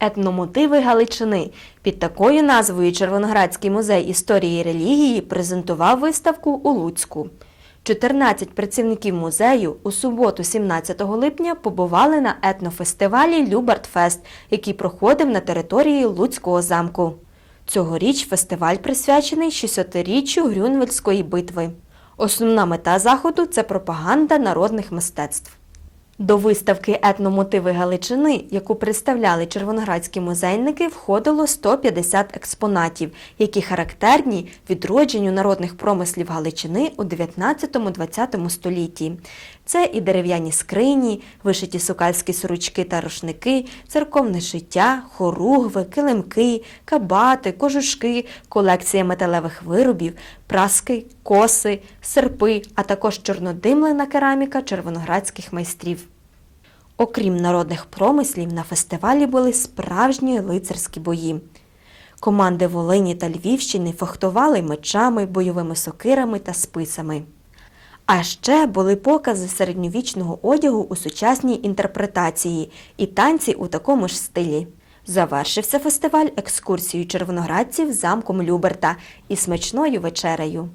Етномотиви Галичини під такою назвою Червоноградський музей історії і релігії презентував виставку у Луцьку. 14 працівників музею у суботу, 17 липня, побували на етнофестивалі Любартфест, який проходив на території Луцького замку. Цьогоріч фестиваль присвячений 600-річчю Грюнвельської битви. Основна мета заходу це пропаганда народних мистецтв. До виставки етномотиви Галичини, яку представляли червоноградські музейники, входило 150 експонатів, які характерні відродженню народних промислів Галичини у 19-20 столітті. Це і дерев'яні скрині, вишиті сукальські сорочки та рушники, церковне шиття, хоругви, килимки, кабати, кожушки, колекція металевих виробів, праски, коси, серпи, а також чорнодимлена кераміка червоноградських майстрів. Окрім народних промислів, на фестивалі були справжні лицарські бої. Команди Волині та Львівщини фехтували мечами, бойовими сокирами та списами. А ще були покази середньовічного одягу у сучасній інтерпретації і танці у такому ж стилі. Завершився фестиваль екскурсією червоноградців замком Люберта і смачною вечерею.